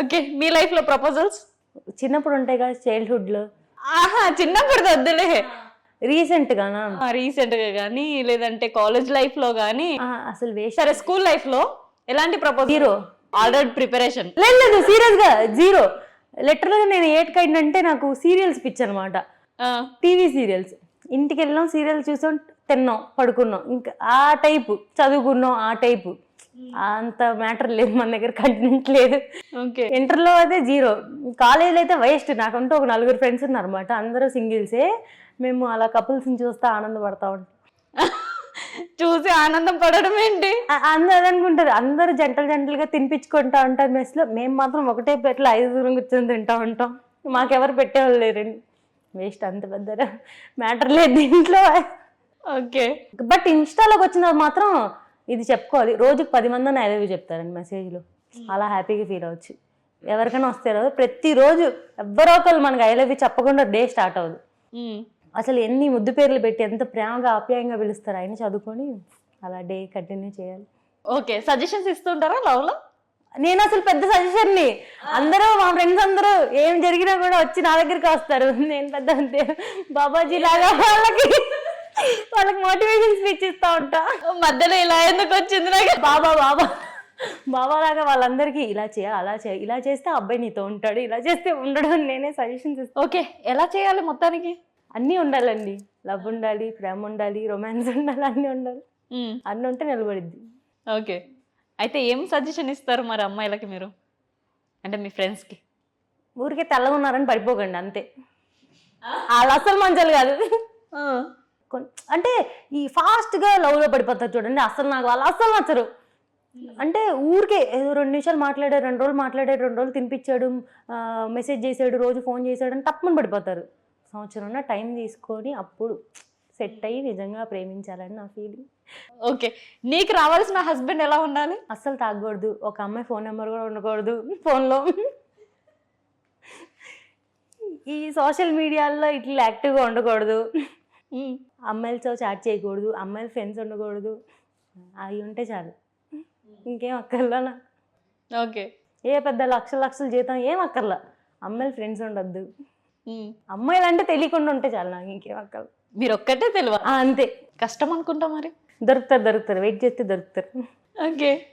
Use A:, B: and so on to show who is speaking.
A: Okay మీ లైఫ్లో proposals?
B: చిన్నప్పుడు ఉంటాయి కదా చైల్డ్హుడ్లో.
A: ఆహా చిన్నప్పుడు వద్దులే.
B: రీసెంట్గానా
A: రీసెంట్గా కానీ లేదంటే కాలేజ్ లైఫ్లో కానీ
B: అసలు వేస్ట్.
A: సరే స్కూల్ లైఫ్లో ఎలాంటి ప్రపోజల్
B: Zero.
A: Already preparation.
B: లేదు లేదు సీరియస్గా జీరో. లిటరల్గా నేను ఎయిట్ కైండ్ అంటే నాకు సీరియల్స్ పిచ్ అనమాట టీవీ సీరియల్స్. ఇంటికి వెళ్ళాం సీరియల్ చూసాం తిన్నాం పడుకున్నాం. ఇంకా ఆ టైపు చదువుకున్నాం ఆ టైపు. అంత మ్యాటర్ లేదు మన దగ్గర కంటెంట్ లేదు.
A: ఓకే.
B: ఇంటర్లో అయితే జీరో. కాలేజీలో అయితే వేస్ట్ నాకంటూ ఒక నలుగురు ఫ్రెండ్స్ ఉన్నారన్నమాట. అందరూ సింగిల్సే. మేము అలా కపుల్స్ని చూస్తే ఆనందపడతా ఉంటాం.
A: చూసి ఆనందం పడడం ఏంటి?
B: అందరూ అదే అనుకుంటారు. అందరూ జంటలు జంటలుగా తినిపించుకుంటా ఉంటారు మెస్లో మేము మాత్రం ఒకటే ప్లేట్లో ఐదుగురం కూర్చొని తింటా ఉంటాం. మాకెవరు పెట్టేవాళ్ళు లేరండి వేస్ట్ అంత పెద్ద మ్యాటర్ లేదు దీంట్లో.
A: ఓకే.
B: బట్ ఇన్స్టాలోకి వచ్చిన మాత్రం ఇది చెప్పుకోవాలి. రోజుకి పది మంది ఐ లవ్ యూ చెప్తారండి మెసేజ్లో. అలా హ్యాపీగా ఫీల్ అవ్వచ్చు. ఎవరికైనా వస్తారో ప్రతిరోజు ఎవరో ఒకరు మనకి ఐ లవ్ యూ చెప్పకుండా డే స్టార్ట్ అవ్వదు. అసలు ఎన్ని ముద్దు పేర్లు పెట్టి ఎంత ప్రేమగా ఆప్యాయంగా పిలుస్తారు ఆయన చదువుకొని? అలా డే కంటిన్యూ చేయాలి.
A: ఓకే. సజెషన్స్ ఇస్తుంటారా లవ్లో
B: నేను అసలు పెద్ద సజెషన్ని. అందరూ మా ఫ్రెండ్స్ అందరూ ఏం జరిగినా కూడా వచ్చి నా దగ్గరికి వస్తారు. నేను పెద్ద అంతే. బాబాజీ లాగా వాళ్ళకి. వాళ్ళకి మోటివేషన్ స్పీచ్ ఇస్తా ఉంటా.
A: మధ్యలో ఇలా ఎందుకు వచ్చింది నాకు?
B: బాబా బాబా. బాబా లాగా వాళ్ళందరికీ ఇలా చేయ అలా చేయ ఇలా చేస్తే అబ్బాయి నీతో ఉంటాడు ఇలా చేస్తే ఉండడు అని నేనే సజెషన్స్ ఇస్తాను
A: ఓకే ఎలా చేయాలి మొత్తానికి?
B: అన్నీ ఉండాలండి. లవ్ ఉండాలి ప్రేమ ఉండాలి రొమాన్స్ ఉండాలి అన్నీ ఉండాలి. అన్నీ ఉంటే నిలబడిద్ది.
A: ఓకే. అయితే ఏం సజెషన్ ఇస్తారు మరి అమ్మాయిలకి మీరు? అంటే మీ ఫ్రెండ్స్కి?
B: ఊరికే తెల్లగా ఉన్నారని పడిపోకండి అంతే. వాళ్ళు అసలు మంచాలు కాదు. ఈ ఫాస్ట్గా లవ్లో పడిపోతారు చూడండి. అసలు నాకు వాళ్ళు అస్సలు నచ్చరు. అంటే ఊరికే ఏదో రెండు నిమిషాలు మాట్లాడారు రెండు రోజులు మాట్లాడారు రెండు రోజులు తినిపించాడు మెసేజ్ చేశాడు రోజు ఫోన్ చేశాడు అని తప్పని పడిపోతారు. సంవత్సరం టైం తీసుకొని అప్పుడు సెట్ అయ్యి నిజంగా ప్రేమించాలని నా ఫీలింగ్.
A: ఓకే. నీకు రావాల్సిన హస్బెండ్ ఎలా ఉండాలి?
B: అస్సలు తాగకూడదు. ఒక అమ్మాయి ఫోన్ నెంబర్ కూడా ఉండకూడదు ఫోన్లో. ఈ సోషల్ మీడియాలో ఇట్లా యాక్టివ్గా ఉండకూడదు. అమ్మాయిలతో చాట్ చేయకూడదు అమ్మాయిల ఫ్రెండ్స్ ఉండకూడదు. అవి ఉంటే చాలు. ఇంకేం అక్కర్లా.
A: ఓకే.
B: ఏ పెద్ద లక్షల లక్షల జీతం ఏం అక్కర్లా? అమ్మాయిల ఫ్రెండ్స్ ఉండద్దు.
A: మ్మ్.
B: అమ్మాయిలు అంటే తెలియకుండా ఉంటే చాలు నాకు ఇంకేం అక్కర్లా.
A: మీరు ఒక్కటే తెలియ
B: అంతే.
A: కష్టం అనుకుంటా మరి.
B: దొరుకుతారు దొరుకుతారు. వెయిట్ చేస్తే దొరుకుతారు.
A: ఓకే.